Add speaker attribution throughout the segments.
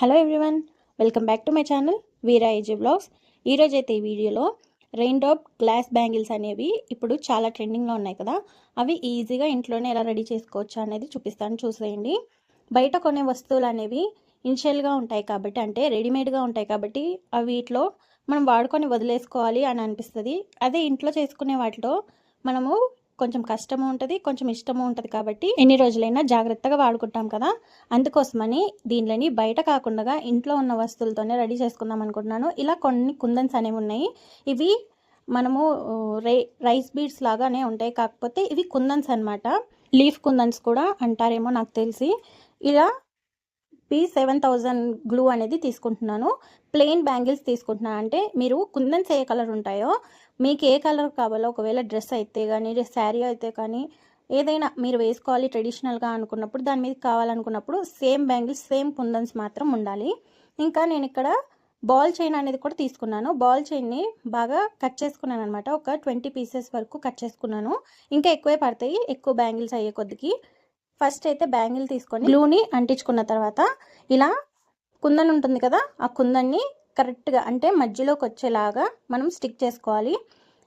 Speaker 1: Hello everyone welcome back to my channel Veera A G vlogs ఈరోజు అయితే ఈ వీడియోలో రెయిన్ డ్రాప్ గ్లాస్ బ్యాంగిల్స్ అనేవి ఇప్పుడు చాలా ట్రెండింగ్లో ఉన్నాయి కదా. అవి ఈజీగా ఇంట్లోనే ఎలా రెడీ చేసుకోవచ్చు అనేది చూపిస్తాను చూసేయండి. బయట కొనే వస్తువులు అనేవి ఇనిషియల్గా ఉంటాయి కాబట్టి అంటే రెడీమేడ్గా ఉంటాయి కాబట్టి అవి వీటిలో మనం వాడుకొని వదిలేసుకోవాలి అని అనిపిస్తుంది. అదే ఇంట్లో చేసుకునే వాటిలో మనము కొంచెం కష్టము ఉంటుంది కొంచెం ఇష్టము ఉంటుంది కాబట్టి ఎన్ని రోజులైనా జాగ్రత్తగా వాడుకుంటాం కదా. అందుకోసమని దీనిలోని బయట కాకుండా ఇంట్లో ఉన్న వస్తువులతోనే రెడీ చేసుకుందాం అనుకుంటున్నాను. ఇలా కొన్ని కుందన్స్ అనేవి ఉన్నాయి. ఇవి మనము రై రైస్ బీడ్స్ లాగానే ఉంటాయి. కాకపోతే ఇవి కుందన్స్ అనమాట లీఫ్ కుందన్స్ కూడా అంటారేమో నాకు తెలిసి. ఇలా పీ సెవెన్ థౌజండ్ గ్లూ అనేది తీసుకుంటున్నాను. ప్లెయిన్ బ్యాంగిల్స్ తీసుకుంటున్నాను అంటే మీరు కుందన్స్ ఏ కలర్ ఉంటాయో మీకు ఏ కలర్ కావాలో ఒకవేళ డ్రెస్ అయితే కానీ శారీ అయితే కానీ ఏదైనా మీరు వేసుకోవాలి ట్రెడిషనల్గా అనుకున్నప్పుడు దాని మీద కావాలనుకున్నప్పుడు సేమ్ బ్యాంగిల్స్ సేమ్ కుందన్స్ మాత్రం ఉండాలి. ఇంకా నేను ఇక్కడ బాల్ చైన్ అనేది కూడా తీసుకున్నాను. బాల్ చైన్ని బాగా కట్ చేసుకున్నాను అనమాట ఒక ట్వంటీ పీసెస్ వరకు కట్ చేసుకున్నాను. ఇంకా ఎక్కువే పడతాయి ఎక్కువ బ్యాంగిల్స్ అయ్యే కొద్దికి. ఫస్ట్ అయితే బ్యాంగిల్ తీసుకొని గ్లూని అంటించుకున్న తర్వాత ఇలా కుందన్ ఉంటుంది కదా ఆ కుందన్ని కరెక్ట్గా అంటే మధ్యలోకి వచ్చేలాగా మనం స్టిక్ చేసుకోవాలి.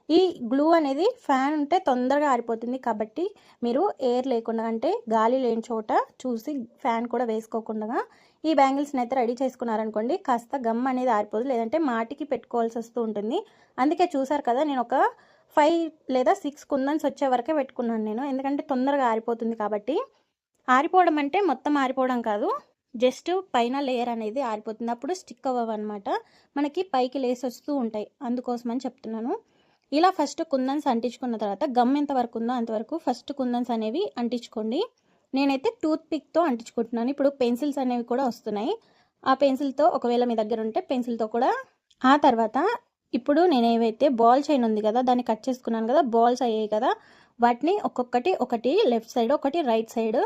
Speaker 1: ఈ గ్లూ అనేది ఫ్యాన్ ఉంటే తొందరగా ఆరిపోతుంది కాబట్టి మీరు ఎయిర్ లేకుండా అంటే గాలి లేని చోట చూసి ఫ్యాన్ కూడా వేసుకోకుండా ఈ బ్యాంగిల్స్ని అయితే రెడీ చేసుకున్నారనుకోండి కాస్త గమ్ అనేది ఆరిపోదు లేదంటే మాటికి పెట్టుకోవాల్సి వస్తూ ఉంటుంది. అందుకే చూసారు కదా నేను ఒక ఫైవ్ లేదా సిక్స్ కుందన్స్ వచ్చే వరకే పెట్టుకున్నాను నేను ఎందుకంటే తొందరగా ఆరిపోతుంది కాబట్టి ఆరిపోవడం అంటే మొత్తం ఆరిపోవడం కాదు. జస్ట్ పైన లేయర్ అనేది ఆరిపోతుంది. అప్పుడు స్టిక్ అవ్వవన్నమాట. మనకి పైకి లేస్ వస్తూ ఉంటాయి. అందుకోసమని చెప్తున్నాను. ఇలా ఫస్ట్ కుందన్స్ అంటించుకున్న తర్వాత గమ్ ఎంత వరకు ఉందో అంతవరకు ఫస్ట్ కుందన్స్ అనేవి అంటించుకోండి. నేనైతే టూత్ పిక్తో అంటించుకుంటున్నాను. ఇప్పుడు పెన్సిల్స్ అనేవి కూడా వస్తున్నాయి. ఆ పెన్సిల్తో ఒకవేళ మీ దగ్గర ఉంటే పెన్సిల్తో కూడా. ఆ తర్వాత ఇప్పుడు నేను ఏవైతే బాల్ చైన్ ఉంది కదా దాన్ని కట్ చేసుకున్నాను కదా బాల్స్ అయ్యాయి కదా వాటిని ఒక్కొక్కటి ఒకటి లెఫ్ట్ సైడ్ ఒకటి రైట్ సైడ్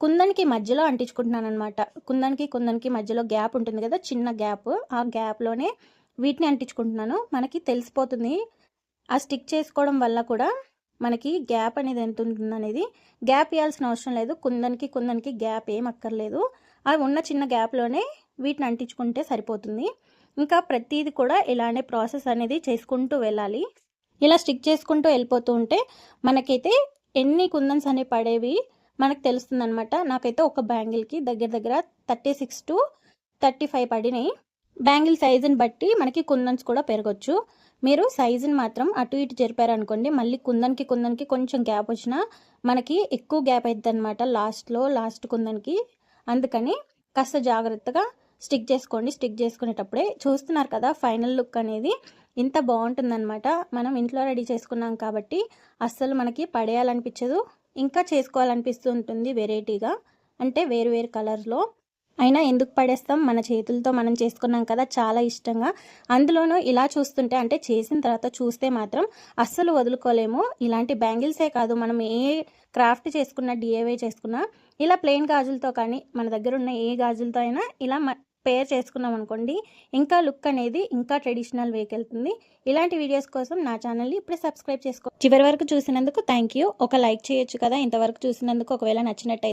Speaker 1: కుందనికి మధ్యలో అంటించుకుంటున్నాను అనమాట కుందనికి కుందనికి మధ్యలో గ్యాప్ ఉంటుంది కదా చిన్న గ్యాప్. ఆ గ్యాప్లోనే వీటిని అంటించుకుంటున్నాను. మనకి తెలిసిపోతుంది. ఆ స్టిక్ చేసుకోవడం వల్ల కూడా మనకి గ్యాప్ అనేది ఎంత ఉంటుంది అనేది గ్యాప్ ఇవ్వాల్సిన అవసరం లేదు. కుందనికి కుందనికి గ్యాప్ ఏం అక్కర్లేదు. అవి ఉన్న చిన్న గ్యాప్లోనే వీటిని అంటించుకుంటే సరిపోతుంది. ఇంకా ప్రతిదీ కూడా ఇలానే ప్రాసెస్ అనేది చేసుకుంటూ వెళ్ళాలి. ఇలా స్టిక్ చేసుకుంటూ వెళ్ళిపోతూ ఉంటే మనకైతే ఎన్ని కుందన్స్ అనేవి పడేవి మనకు తెలుస్తుంది అనమాట నాకైతే ఒక బ్యాంగిల్కి దగ్గర దగ్గర thirty six to thirty five పడినాయి. బ్యాంగిల్ సైజుని బట్టి మనకి కుందన్స్ కూడా పెరగచ్చు. మీరు సైజుని మాత్రం అటు ఇటు జరిపారనుకోండి మళ్ళీ కుందన్కి కుందన్కి కొంచెం గ్యాప్ వచ్చినా మనకి ఎక్కువ గ్యాప్ అవుతుంది అనమాట లాస్ట్లో లాస్ట్ కుందన్కి. అందుకని కాస్త జాగ్రత్తగా స్టిక్ చేసుకోండి. స్టిక్ చేసుకునేటప్పుడే చూస్తున్నారు కదా ఫైనల్ లుక్ అనేది ఇంత బాగుంటుందన్నమాట. మనం ఇంట్లో రెడీ చేసుకున్నాం కాబట్టి అస్సలు మనకి పడేయాలనిపించదు. ఇంకా చేసుకోవాలనిపిస్తూ ఉంటుంది వెరైటీగా. అంటే వేరు వేరు కలర్లో. అయినా ఎందుకు పడేస్తాం? మన చేతులతో మనం చేసుకున్నాం కదా చాలా ఇష్టంగా. అందులోనూ ఇలా చూస్తుంటే అంటే చేసిన తర్వాత చూస్తే మాత్రం అస్సలు వదులుకోలేము. ఇలాంటి బ్యాంగిల్సే కాదు మనం ఏ క్రాఫ్ట్ చేసుకున్నా డిఏవై చేసుకున్నా ఇలా ప్లెయిన్ గాజులతో కానీ మన దగ్గర ఉన్న ఏ గాజులతో అయినా ఇలా పేర్ చేసుకున్నాం అనుకోండి ఇంకా లుక్ అనేది ఇంకా ట్రెడిషనల్ వేకి వెళ్తుంది. ఇలాంటి వీడియోస్ కోసం నా ఛానల్ని ఇప్పుడే సబ్స్క్రైబ్ చేసుకో. చివరి వరకు చూసినందుకు థ్యాంక్ యూ ఒక లైక్ చేయొచ్చు కదా ఇంతవరకు చూసినందుకు ఒకవేళ నచ్చినట్టయితే